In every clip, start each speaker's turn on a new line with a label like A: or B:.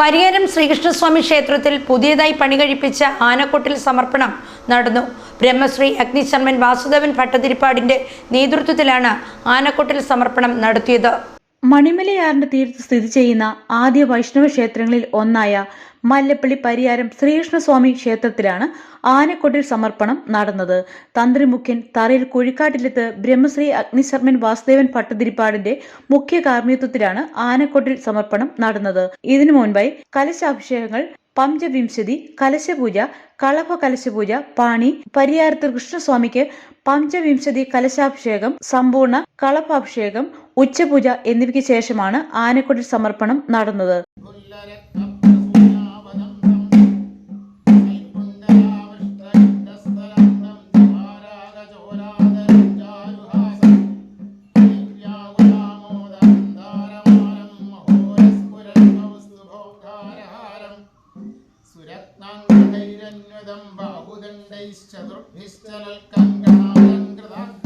A: പരിയാരം ശ്രീകൃഷ്ണസ്വാമി ക്ഷേത്രത്തിൽ പുതിയതായി പണി കഴിപ്പിച്ച ആനക്കൊട്ടിൽ സമർപ്പണം നടന്നു. ബ്രഹ്മശ്രീ അഗ്നിശർമ്മൻ വാസുദേവൻ ഭട്ടതിരിപ്പാടിന്റെ നേതൃത്വത്തിലാണ് ആനക്കൊട്ടിൽ സമർപ്പണം നടത്തിയത്.
B: മണിമലയാറിന്റെ തീരത്ത് സ്ഥിതി ചെയ്യുന്ന ആദ്യ വൈഷ്ണവ ക്ഷേത്രങ്ങളിൽ ഒന്നായ മല്ലപ്പള്ളി പരിയാരം ശ്രീകൃഷ്ണസ്വാമി ക്ഷേത്രത്തിലാണ് ആനക്കൊട്ടിൽ സമർപ്പണം നടന്നത്. തന്ത്രി മുഖ്യൻ തറയിൽ കുഴിക്കാട്ടിലെത്ത് ബ്രഹ്മശ്രീ അഗ്നിശർമ്മൻ വാസുദേവൻ ഭട്ടതിരിപ്പാടിന്റെ മുഖ്യ കാർമ്മികത്വത്തിലാണ് ആനക്കൊട്ടിൽ സമർപ്പണം നടന്നത്. ഇതിനു മുൻപായി കലശാഭിഷേകങ്ങൾ പഞ്ചവിംശതി കലശപൂജ കളഭ കലശപൂജ പാണി പരിയാരത്ത് കൃഷ്ണസ്വാമിക്ക് പഞ്ചവിംശതി കലശാഭിഷേകം സമ്പൂർണ കളഭാഭിഷേകം ഉച്ചപൂജ എന്നിവയ്ക്ക് ശേഷമാണ് ആനക്കൊട്ടിൽ സമർപ്പണം നടന്നത്.
C: സുരത്നാംഗൈരന്വദം ബാഹുദണ്ഡൈശ്ചതുർഭിശ്ചലൽക്കങ്കണാലങ്കൃതാഗ്രൈ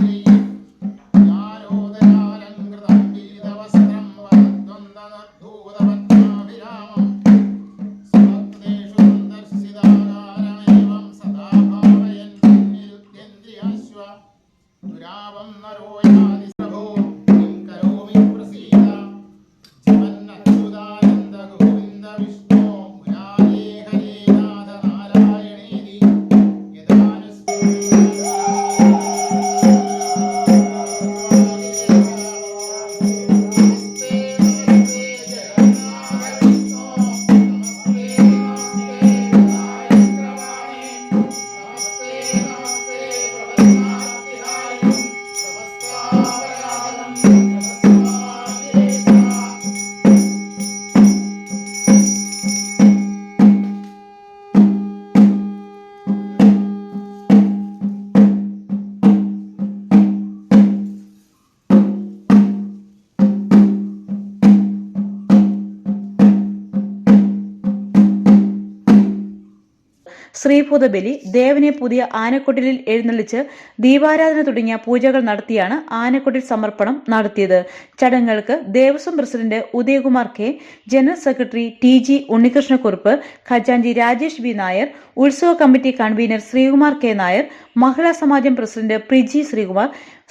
B: ശ്രീഭൂതബലി ദേവനെ പുതിയ ആനക്കൊട്ടിലിൽ എഴുന്നള്ളിച്ച് ദീപാരാധന തുടങ്ങിയ പൂജകൾ നടത്തിയാണ് ആനക്കൊട്ടിൽ സമർപ്പണം നടത്തിയത്. ചടങ്ങുകൾക്ക് Devaswom president Udayakumar K general secretary T G Unnikrishnakurup ഖജാൻജി Rajesh B Nair ഉത്സവ committee convener Sreekumar K Nair മഹിളാ സമാജം president Priji Sreekumar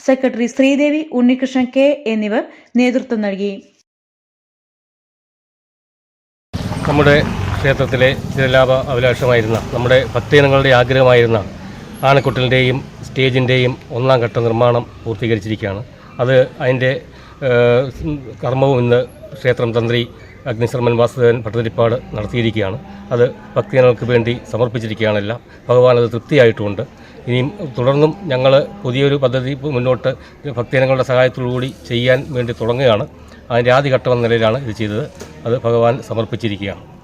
B: secretary Sreedevi Unnikrishnan K എന്നിവർ നേതൃത്വം നൽകി.
D: നമ്മുടെ ക്ഷേത്രത്തിലെ ചിരലാഭ അഭിലാഷമായിരുന്ന നമ്മുടെ ഭക്തജനങ്ങളുടെ ആഗ്രഹമായിരുന്ന ആനക്കുട്ടലിന്റെയും സ്റ്റേജിന്റെയും ഒന്നാം ഘട്ട നിർമ്മാണം പൂർത്തീകരിച്ചിരിക്കുകയാണ്. അത് അതിന്റെ കർമ്മവും ഇന്ന് ക്ഷേത്രം തന്ത്രി അഗ്നിശർമ്മൻ വാസുദേവൻ ഭട്ടതിരിപ്പാട് നടത്തിയിരിക്കുകയാണ്. അത് ഭക്തജനങ്ങൾക്ക് വേണ്ടി സമർപ്പിച്ചിരിക്കുകയാണെല്ലാം ഭഗവാൻ അത് തൃപ്തിയായിട്ടുമുണ്ട് ഇനിയും തുടർന്നും ഞങ്ങൾ പുതിയൊരു പദ്ധതി മുന്നോട്ട് ഭക്തജനങ്ങളുടെ സഹായത്തോടുകൂടി ചെയ്യാൻ വേണ്ടി തുടങ്ങുകയാണ്. അതിന്റെ ആദ്യഘട്ടം എന്ന നിലയിലാണ് ഇത് ചെയ്തത്. അത് ഭഗവാൻ സമർപ്പിച്ചിരിക്കുകയാണ്.